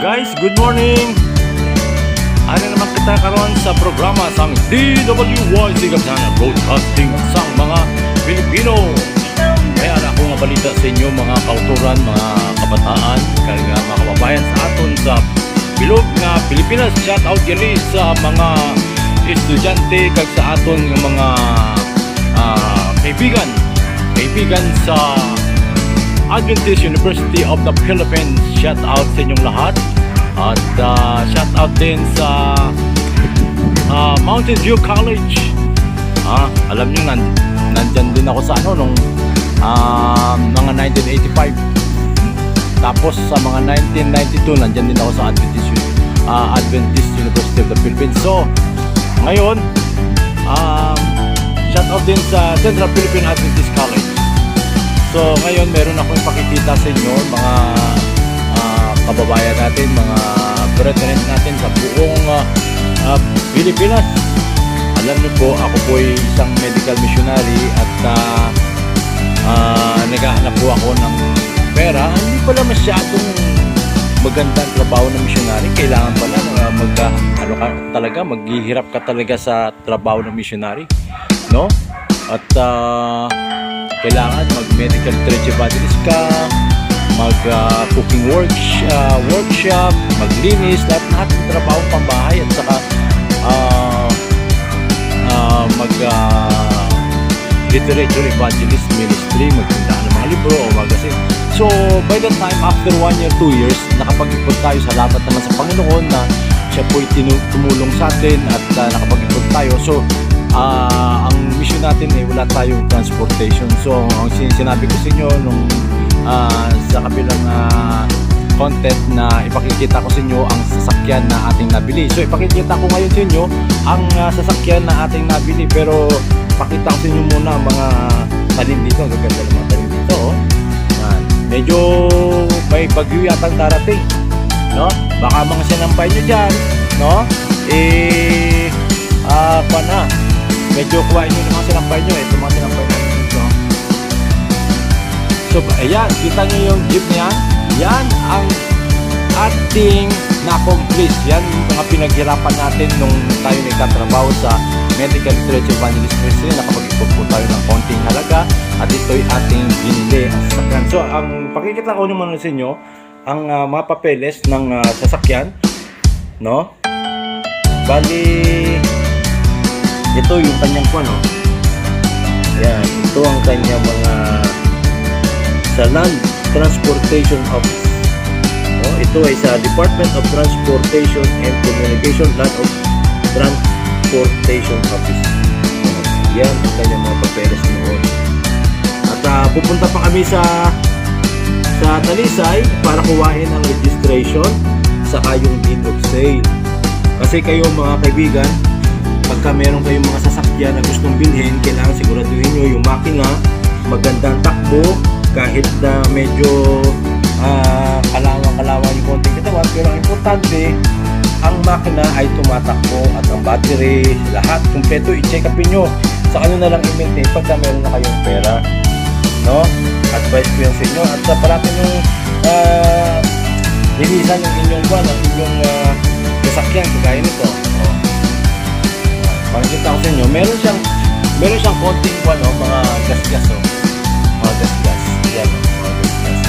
Guys, good morning! Ano naman kita karon sa programa sang DWYC Kapsana Broadcasting sang mga Pilipino. Kaya na ako nga balita sa inyo mga kauturan, mga kabataan, kaya mga kababayan sa aton sa bilog nga Pilipinas. Shout out diri sa mga estudyante kag sa aton nga mga ah, kaibigan. Kaibigan sa Adventist University of the Philippines. Shout out sa inyong lahat. At uh, shout out din sa uh, Mountain View College. Ah, alam niyo nan nandyan din ako sa ano nung ah, mga 1985. Tapos sa mga 1992 nandyan din ako sa Adventist ah, Adventist University of the Philippines. So, ngayon um, shout out din sa Central Philippine Adventist College. So ngayon meron akong ipakikita sa inyo mga kababayan natin, mga brethren natin sa buong ah, ah, Pilipinas. Alam niyo po, ako po ay isang medical missionary at ah, ah, naghahanap po ako ng pera. Hindi pala masyadong magandang trabaho ng missionary. Kailangan pala na mag, ah, ano ka, talaga, maghihirap ka talaga sa trabaho ng missionary. No? At ah, kailangan mag-medical literature evangelist ka, mag-cooking workshop, workshop, maglinis, lahat lahat ng trabaho pambahay at saka ah, ah, mag ah, literature evangelist ministry, magtinda ng mga libro o magazine. So, by the time, after one year, two years, nakapag-ipon tayo sa lapat naman sa Panginoon na siya po'y tumulong sa atin at ah, nakapag-ipon tayo. So, ah, ang mission natin ay wala tayong transportation. So, ang sin- sinabi ko sa inyo nung ah, sa kabilang ah, content na ipakikita ko sa inyo ang sasakyan na ating nabili. So, ipakikita ko ngayon sa inyo ang ah, sasakyan na ating nabili. Pero, pakita ko sa inyo muna ang mga tanim dito. Ang gaganda ng mga tanim dito. Oh. Yan. Medyo may bagyo yatang darating. No? Baka mga sinampay nyo dyan. No? Eh, ah, pa na. Medyo kuhain nyo ng mga sinampay nyo. Ito mga. So, ayan. Kita nyo yung jeep niya. Yan ang ating na-accomplish. Yan yung mga pinaghirapan natin nung tayo nagtatrabaho sa Medical Literature Evangelist Christian. Nakapag-ipon po tayo ng konting halaga at ito'y ating binili ang sasakyan. So, ang pakikita ko naman sa inyo, ang ah, mga papeles ng ah, sasakyan, no? Bali, ito yung kanyang po, no? Yan, ito ang kanyang mga sa Land Transportation Office. Oh, ito ay sa Department of Transportation and Communication Land of Transportation Office. Oh, yan ang kanyang mga papeles noon. At ah, pupunta pa kami sa sa Talisay para kuhain ang registration saka yung deed of sale. Kasi kayo mga kaibigan, pagka meron kayong mga sasakyan na gustong bilhin, kailangan siguraduhin nyo yung makina, magandang takbo, kahit na medyo ah, kalawang-kalawang yung konting katawan, pero ang importante, ang makina ay tumatakbo at ang battery, lahat, kumpleto, i-check upin nyo. Sa ano na lang i-maintain pagka meron na kayong pera. No? Advice ko yan sa inyo. At sa parati yung uh, linisan yung inyong buwan, ang inyong ah, sasakyan, kagaya nito. Oh. Pakikita ko sa inyo, meron siyang meron siyang konting ano, mga gas-gas oh. Mga gas-gas. Yan mga gas-gas.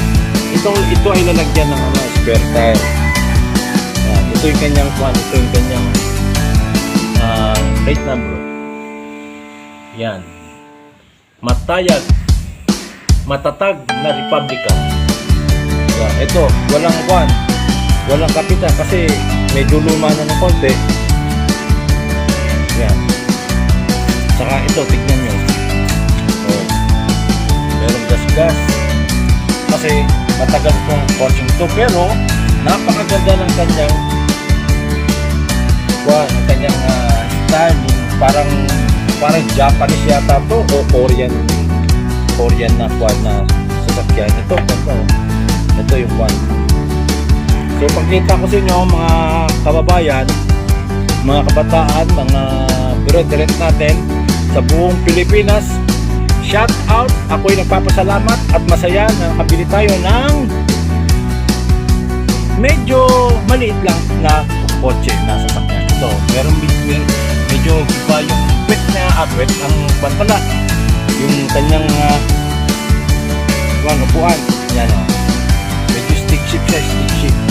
Ito, ito ay lalagyan ng ano, spare tire. Yan, ito yung kanyang kwan, ito yung kanyang ah, plate number. Yan. Matayag. Matatag na Republican. Yan, ito, walang kwan. Walang kapitan kasi medyo luma na ng konti. Yan. Saka ito, tignan nyo. Oh. Merong gas-gas. Kasi matagal kong coaching to. Pero, napakaganda ng kanyang kwan, ang kanyang ah, style. Yung Parang, parang Japanese yata to o Korean Korean na kwan na sasakyan. Ito, ito. Ito yung kwan. So, pagkita ko sa inyo mga kababayan, mga kabataan, mga brethren natin sa buong Pilipinas. Shout out! Ako'y nagpapasalamat at masaya na nakabili tayo ng medyo maliit lang na kotse na sasakyan. So, meron medyo, medyo iba yung wet niya at wet ang pan pala. Yung kanyang uh, ano, upuan. Yan o. Oh. Medyo stick shift siya, stick shift.